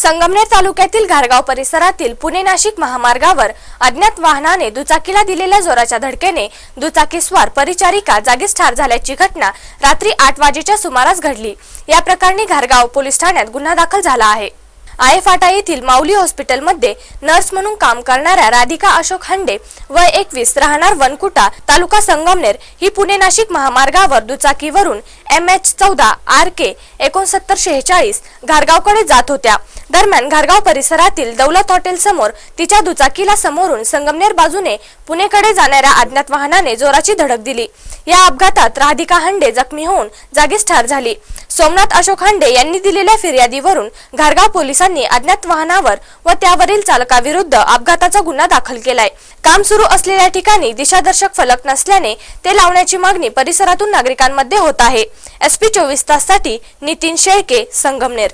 संगमनेर तालुक्यातील घारगाव परिसरातील पुणे नाशिक महामार्गावर अज्ञात वाहनाने दुचाकीला दिलेल्या जोराच्या धडकेने दुचाकीस्वार परिचारिका जागीच ठार झाल्याची घटना रात्री आठ वाजेच्या सुमारास घडली. या प्रकरणी घारगाव पोलीस ठाण्यात गुन्हा दाखल झाला आहे. आय फाटा येथील माऊली हॉस्पिटलमध्ये नर्स म्हणून काम करणाऱ्या राधिका अशोक हंडे वय एकवीस राहणार वनकुटा तालुका संगमनेर ही पुणे नाशिक महामार्गावर दुचाकीवरून एम एच चौदा आर के एकोणसत्तर शेहेचाळीस घारगावकडे जात होत्या. दरम्यान घारगाव परिसरातील दौलत हॉटेल समोर तिच्या दुचाकीला समोरून संगमनेर बाजूने पुणेकडे जाणाऱ्या अज्ञात वाहनाने जोराची धडक दिली. या अपघातात राधिका हंडे जखमी होऊन जागीच ठार झाली. सोमनाथ अशोक हांडे यांनी दिलेल्या फिर्यादीवरून घारगाव पोलिसांनी अज्ञात वाहनावर व त्यावरील चालकाविरुद्ध अपघाताचा गुन्हा दाखल केलाय. काम सुरू असलेल्या ठिकाणी दिशादर्शक फलक नसल्याने ते लावण्याची मागणी परिसरातून नागरिकांमध्ये होत आहे. एसपी चोवीस ताससाठी नितीन शेळके संगमनेर.